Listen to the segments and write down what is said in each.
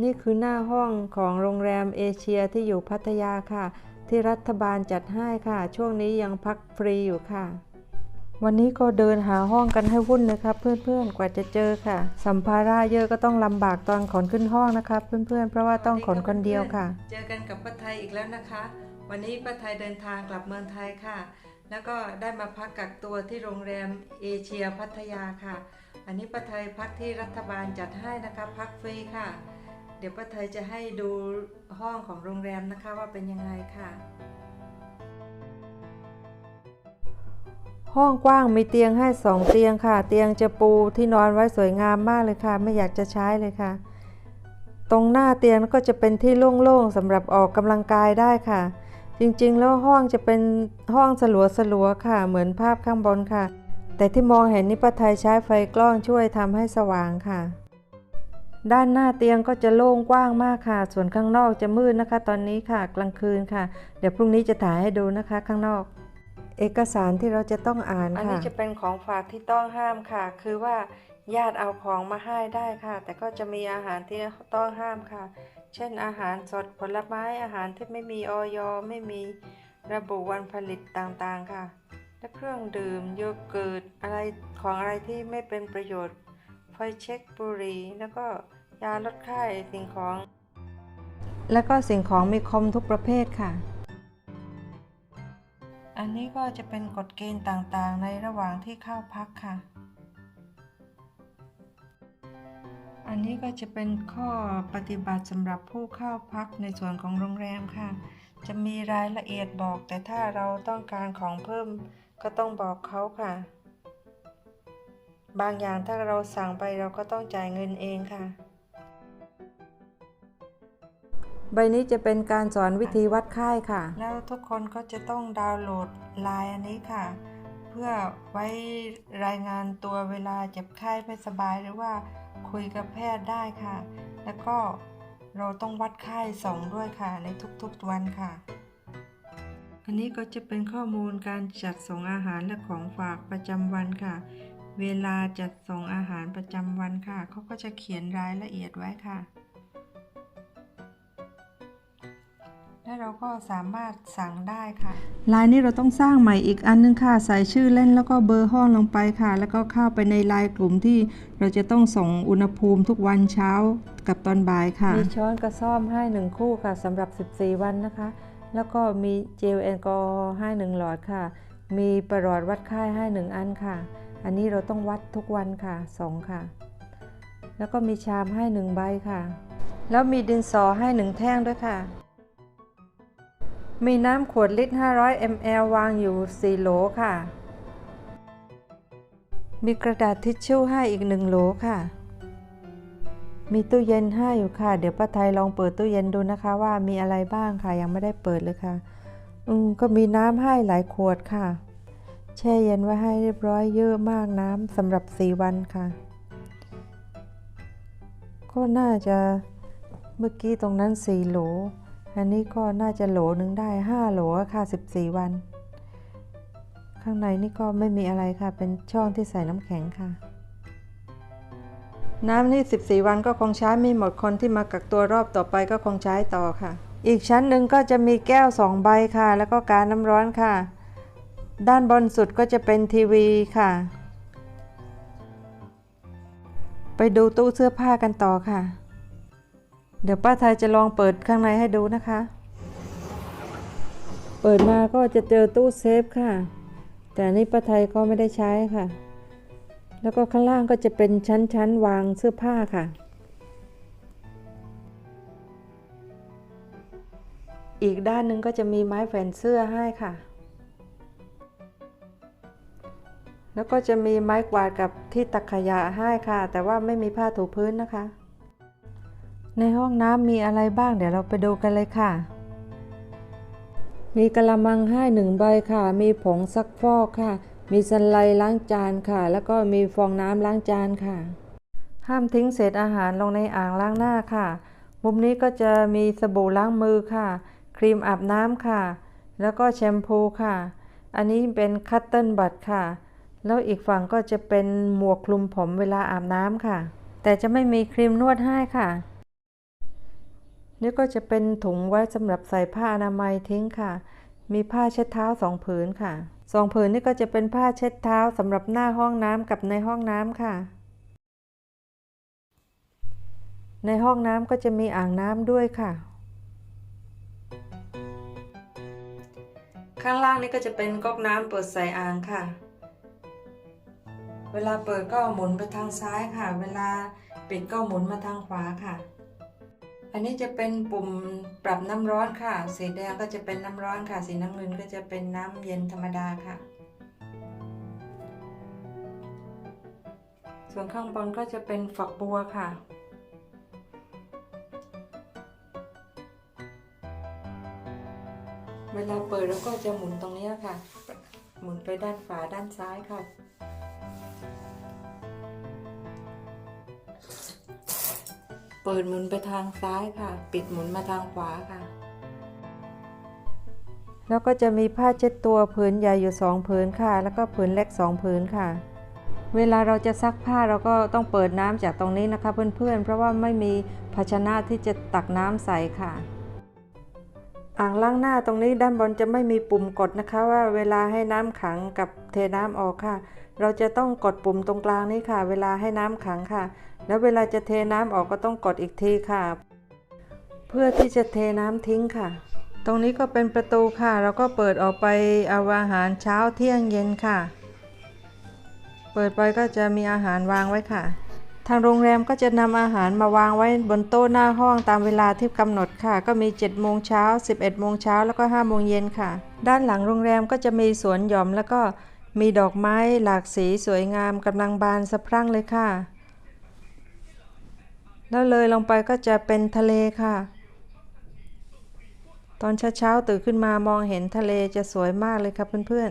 นี่คือหน้าห้องของโรงแรมเอเชียที่อยู่พัทยาค่ะ ที่รัฐบาลจัดให้ค่ะ ช่วงนี้ยังพักฟรีอยู่ค่ะ วันนี้ก็เดินหาห้องกันให้วุ่นเลยครับ เพื่อนๆกว่าจะเจอค่ะ สัมภาระเยอะก็ต้องลำบากตอนขนขึ้นห้องนะครับเพื่อนๆ เพราะว่าต้องขนคนเดียวค่ะ เจอกันกับป้าไทยอีกแล้วนะคะ วันนี้ป้าไทยเดินทางกลับเมืองไทยค่ะ แล้วก็ได้มาพักกักตัวที่โรงแรมเอเชียพัทยาค่ะ อันนี้ป้าไทยพักที่รัฐบาลจัดให้นะคะ พักฟรีค่ะ เดี๋ยวป้าไทยจะให้ดูห้องของโรงแรมนะคะว่าเป็นยังไงค่ะ ห้องกว้างมีเตียงให้สองเตียงค่ะ เตียงจะปูที่นอนไว้สวยงามมากเลยค่ะ ไม่อยากจะใช้เลยค่ะ ตรงหน้าเตียงก็จะเป็นที่โล่งๆสำหรับออกกำลังกายได้ค่ะ จริงๆ แล้วห้องจะเป็นห้องสลัวๆค่ะ เหมือนภาพข้างบนค่ะ แต่ที่มองเห็นนี่ป้าไทยใช้ไฟกล้องช่วยทำให้สว่างค่ะ ด้านหน้าเตียงก็จะโล่งกว้างมากค่ะ ส่วนข้างนอกจะมืดนะคะ ตอนนี้ค่ะ กลางคืนค่ะ เดี๋ยวพรุ่งนี้จะถ่ายให้ดูนะคะข้างนอก เอกสารที่เราจะต้องอ่านค่ะ อันนี้จะเป็นของฝากที่ต้องห้ามค่ะ คือว่าญาติเอาของมาให้ได้ค่ะ แต่ก็จะมีอาหารที่ต้องห้ามค่ะ เช่นอาหารสดผลไม้อาหารที่ไม่มีออยไม่มีระบุวันผลิตต่างๆค่ะ และเครื่องดื่มโยเกิร์ตอะไรของอะไรที่ไม่เป็นประโยชน์ ไฟเช็คบุหรี่แล้วก็ยาลดไข้สิ่งของ แล้วก็สิ่งของมีคมทุกประเภทค่ะ อันนี้ก็จะเป็นกฎเกณฑ์ต่างๆ ในระหว่างที่เข้าพักค่ะ อันนี้ก็จะเป็นข้อปฏิบัติสำหรับผู้เข้าพักในส่วนของโรงแรมค่ะ จะมีรายละเอียดบอกแต่ถ้าเราต้องการของเพิ่มก็ต้องบอกเขาค่ะ บางอย่างถ้าเราสั่งไปเราก็ต้องจ่ายเงินเองค่ะ ใบนี้จะเป็นการสอนวิธีวัดไข้ค่ะ แล้วทุกคนก็จะต้องดาวน์โหลดไลน์อันนี้ค่ะ เพื่อไว้รายงานตัวเวลาเจ็บไข้ไม่สบายหรือว่าคุยกับแพทย์ได้ค่ะ แล้วก็เราต้องวัดไข้ส่งด้วยค่ะ ในทุกๆวันค่ะ อันนี้ก็จะเป็นข้อมูลการจัดส่งอาหารและของฝากประจำวันค่ะ เวลาจัดส่งอาหารประจำวันค่ะ เขาก็จะเขียนรายละเอียดไว้ค่ะ และเราก็สามารถสั่งได้ค่ะ ลายนี้เราต้องสร้างใหม่อีกอันนึงค่ะ ใส่ชื่อเล่นแล้วก็เบอร์ห้องลงไปค่ะ แล้วก็เข้าไปในไลน์กลุ่มที่เราจะต้องส่งอุณหภูมิทุกวันเช้ากับตอนบ่ายค่ะ มีช้อนกระซ่อมให้หนึ่งคู่ค่ะสำหรับ 14 วันนะคะ แล้วก็มีเจลแอลกอฮอล์ให้หนึ่งหลอดค่ะ มีประหลอดวัดไข้ให้หนึ่งอันค่ะ อันนี้เราต้องวัดทุกวันค่ะสองค่ะ แล้วก็มีชามให้หนึ่งใบค่ะ แล้วมีดินสอให้หนึ่งแท่งด้วยค่ะ มีน้ำขวดลิตร 500 ml วางอยู่ 4 โหลค่ะ มีกระดาษทิชชู่ให้อีก 1 โหลค่ะ มีตู้เย็นให้อยู่ค่ะ เดี๋ยวป้าไทยลองเปิดตู้เย็นดูนะคะว่ามีอะไรบ้างค่ะ ยังไม่ได้เปิดเลยค่ะ อืมก็มีน้ำให้หลายขวดค่ะ แช่เย็นไว้ให้เรียบร้อยเยอะมากน้ำสำหรับ 4 วันค่ะ ก็น่าจะเมื่อกี้ตรงนั้น 4 โหล อันนี้ก็น่าจะโหลหนึ่งได้ 5 โหลอะค่ะ 14 วัน ข้างในนี่ก็ไม่มีอะไรค่ะ เป็นช่องที่ใส่น้ำแข็งค่ะ น้ำนี่ 14 วันก็คงใช้ไม่หมดคนที่มากักตัวรอบต่อไปก็คงใช้ต่อค่ะ อีกชั้นหนึ่งก็จะมีแก้ว 2 ใบค่ะ แล้วก็การน้ำร้อนค่ะ ด้านบนสุดก็จะเป็นทีวีค่ะ ไปดูตู้เสื้อผ้ากันต่อค่ะ เดี๋ยวป้าไทยจะลองเปิดข้างในให้ดูนะคะ เปิดมาก็จะเจอตู้เซฟค่ะ แต่นนี่ป้าไทยก็ไม่ได้ใช้ค่ะ แล้วก็ข้างล่างก็จะเป็นชั้นๆวางเสื้อผ้าค่ะอีกด้านหนึ่งก็จะมีไม้แขวนเสื้อให้ค่ะ แล้วก็จะมีไม้กวาดกับที่ตักขยะให้ค่ะ แต่ว่าไม่มีผ้าถูพื้นนะคะ ในห้องน้ำมีอะไรบ้างเดี๋ยวเราไปดูกันเลยค่ะ มีกระมังให้หนึ่งใบค่ะ มีผงซักฟอกค่ะ มีสไลล้างจานค่ะ แล้วก็มีฟองน้ำล้างจานค่ะ ห้ามทิ้งเศษอาหารลงในอ่างล้างหน้าค่ะ มุมนี้ก็จะมีสบู่ล้างมือค่ะ ครีมอาบน้ำค่ะ แล้วก็แชมพูค่ะ อันนี้เป็นคัตเติ้ลบัตค่ะ แล้วอีกฝั่งก็จะเป็นหมวกคลุมผมเวลาอาบน้ำค่ะ แต่จะไม่มีครีมนวดให้ค่ะ นี่ก็จะเป็นถุงไว้สำหรับใส่ผ้าอนามัยทิ้งค่ะ มีผ้าเช็ดเท้าสองผืนค่ะสองผืนนี่ก็จะเป็นผ้าเช็ดเท้าสำหรับหน้าห้องน้ำกับในห้องน้ำค่ะ ในห้องน้ำก็จะมีอ่างน้ำด้วยค่ะ ข้างล่างนี่ก็จะเป็นก๊อกน้ำเปิดใส่อ่างค่ะ เวลาเปิดก็หมุนไปทางซ้ายค่ะ เวลาปิดก็หมุนมาทางขวาค่ะ อันนี้จะเป็นปุ่มปรับน้ำร้อนค่ะ สีแดงก็จะเป็นน้ำร้อนค่ะ สีน้ำเงินก็จะเป็นน้ำเย็นธรรมดาค่ะ ส่วนข้างบนก็จะเป็นฝักบัวค่ะเวลาเปิดแล้วก็จะหมุนตรงนี้ค่ะ หมุนไปด้านฝาด้านซ้ายค่ะ เปิดหมุนไปทางซ้ายค่ะ ปิดหมุนมาทางขวาค่ะ แล้วก็จะมีผ้าเช็ดตัวผืนใหญ่อยู่สองผืนค่ะ แล้วก็ผืนเล็กสองผืนค่ะ เวลาเราจะซักผ้าเราก็ต้องเปิดน้ำจากตรงนี้นะคะ เพื่อนๆเพราะว่าไม่มีภาชนะที่จะตักน้ำใส่ค่ะ อ่างล้างหน้าตรงนี้ด้านบนจะไม่มีปุ่มกดนะคะ ว่าเวลาให้น้ำขังกับเทน้ำออกค่ะ เราจะต้องกดปุ่มตรงกลางนี้ค่ะ เวลาให้น้ำขังค่ะ แล้วเวลาจะเทน้ำออกก็ต้องกดอีกทีค่ะ เพื่อที่จะเทน้ำทิ้งค่ะ ตรงนี้ก็เป็นประตูค่ะเราก็เปิดออกไปเอาอาหารเช้าเที่ยงเย็นค่ะ เปิดไปก็จะมีอาหารวางไว้ค่ะ ทางโรงแรมก็จะนำอาหารมาวางไว้บนโต๊ะหน้าห้องตามเวลาที่กำหนดค่ะ ก็มี 7 โมงเช้า 11 โมงเช้าแล้วก็5โมงเย็นค่ะ ด้านหลังโรงแรมก็จะมีสวนหย่อมแล้วก็มีดอกไม้หลากสีสวยงามกำลังบานสะพรั่งเลยค่ะ แล้วเลยลงไปก็จะเป็นทะเลค่ะ ตอนเช้าๆตื่นขึ้นมามองเห็นทะเลจะสวยมากเลยครับเพื่อน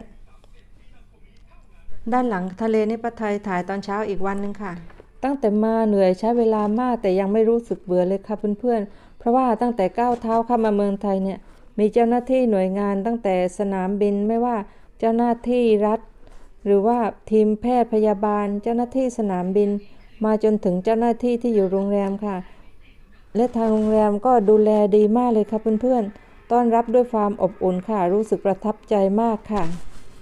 ๆ ด้านหลังทะเลนี่ป้าไทยถ่ายตอนเช้าอีกวันหนึ่งค่ะ ตั้งแต่มาเหนื่อยใช้เวลามากแต่ยังไม่รู้สึกเบื่อเลยค่ะเพื่อนๆ เพราะว่าตั้งแต่ก้าวเท้าเข้ามาเมืองไทยเนี่ยมีเจ้าหน้าที่หน่วยงานตั้งแต่สนามบินไม่ว่าเจ้าหน้าที่รัฐ หรือว่าทีมแพทย์พยาบาล เจ้าหน้าที่สนามบิน มาจนถึงเจ้าหน้าที่ที่อยู่โรงแรมค่ะ และทางโรงแรมก็ดูแลดีมากเลยค่ะเพื่อนๆต้อนรับด้วยความอบอุ่นค่ะรู้สึกประทับใจมากค่ะ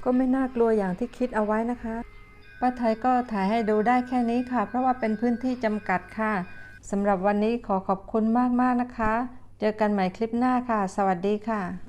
ก็ไม่น่ากลัวอย่างที่คิดเอาไว้นะคะ ป้าไทยก็ถ่ายให้ดูได้แค่นี้ค่ะ เพราะว่าเป็นพื้นที่จำกัดค่ะสำหรับวันนี้ขอขอบคุณมากๆนะคะ เจอกันใหม่คลิปหน้าค่ะ สวัสดีค่ะ